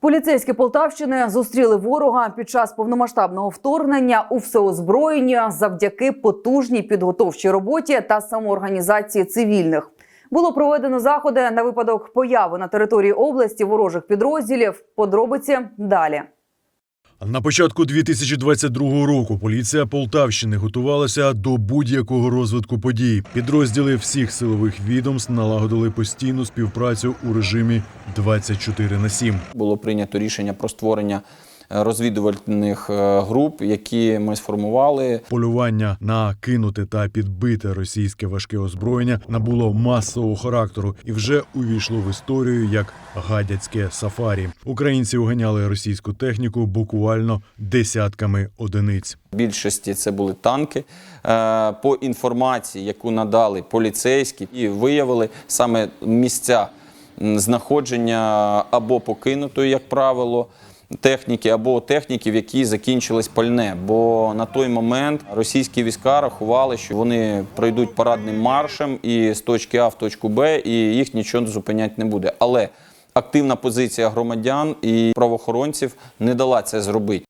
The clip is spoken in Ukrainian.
Поліцейські Полтавщини зустріли ворога під час повномасштабного вторгнення у всеозброєння завдяки потужній підготовчій роботі та самоорганізації цивільних. Було проведено заходи на випадок появи на території області ворожих підрозділів. Подробиці далі. На початку 2022 року поліція Полтавщини готувалася до будь-якого розвитку подій. Підрозділи всіх силових відомств налагодили постійну співпрацю у режимі 24 на 7. Було прийнято рішення про створення е, розвідувальних е, груп, які ми сформували. Полювання на кинуте та підбите російське важке озброєння набуло масового характеру і вже увійшло в історію як гадяцьке сафарі. Українці уганяли російську техніку буквально десятками одиниць. В більшості це були танки. Е, По інформації, яку надали поліцейські, і виявили саме місця знаходження або покинутої, як правило. Техніки або техніків, які закінчились пальне, бо на той момент російські війська рахували, що вони пройдуть парадним маршем і з точки А в точку Б, і їх нічого зупиняти не буде. Але активна позиція громадян і правоохоронців не дала це зробити.